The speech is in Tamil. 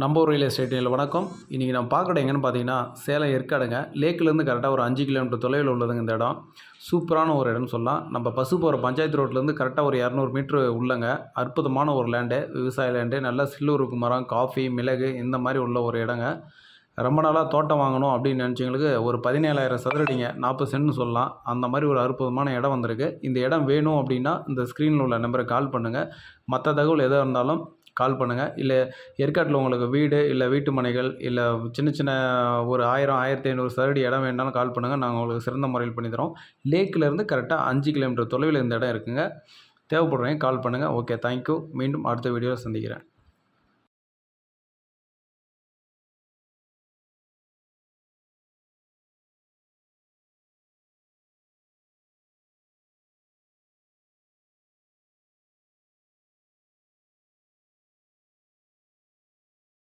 நம்ம ஒரு ரியல் எஸ்டேட்டில் வணக்கம். இன்றைக்கி நம்ம பார்க்குற எங்கன்னு பார்த்தீங்கன்னா சேலம் ஏற்காடுங்க. லேக்கிலேருந்து கரெக்டாக ஒரு அஞ்சு கிலோமீட்டர் தொலைவில் உள்ளதுங்க இந்த இடம். சூப்பரான ஒரு இடம்னு சொல்லலாம். நம்ம பஸ்ஸு போகிற பஞ்சாயத்து ரோட்லேருந்து கரெக்டாக ஒரு இரநூறு மீட்ரு உள்ளங்க. அற்புதமான ஒரு லேண்டு விவசாய லேண்டு நல்லா சில்லூருக்கு மரம் காஃபி மிளகு இந்த மாதிரி உள்ள ஒரு இடங்க. ரொம்ப நாளாக தோட்டம் வாங்கணும் அப்படின்னு நினச்சவங்களுக்கு ஒரு பதினேழாயிரம் சதுரடிங்க நாற்பது சென்ட்னு சொல்லலாம். அந்த மாதிரி ஒரு அற்புதமான இடம் வந்திருக்கு. இந்த இடம் வேணும் அப்படின்னா இந்த ஸ்க்ரீனில் உள்ள நம்பருக்கு கால் பண்ணுங்கள் மற்ற தகவல் எதாக இருந்தாலும் கால் பண்ணுங்கள் இல்லை ஏற்காட்டில் உங்களுக்கு வீடு இல்லை வீட்டு மனைகள் இல்லை சின்ன சின்ன ஒரு ஆயிரம் ஆயிரத்தி ஐநூறு சதுரடி இடம் வேணாலும் கால் பண்ணுங்கள் நாங்கள் உங்களுக்கு சிறந்த முறையில் பண்ணித்தரோம் லேக்கிலேருந்து கரெக்டாக அஞ்சு கிலோமீட்டர் தொலைவில் இந்த இடம் இருக்குங்க. தேவைப்படுறவங்க கால் பண்ணுங்கள் ஓகே தேங்க்யூ மீண்டும் அடுத்த வீடியோவில் சந்திக்கிறேன்.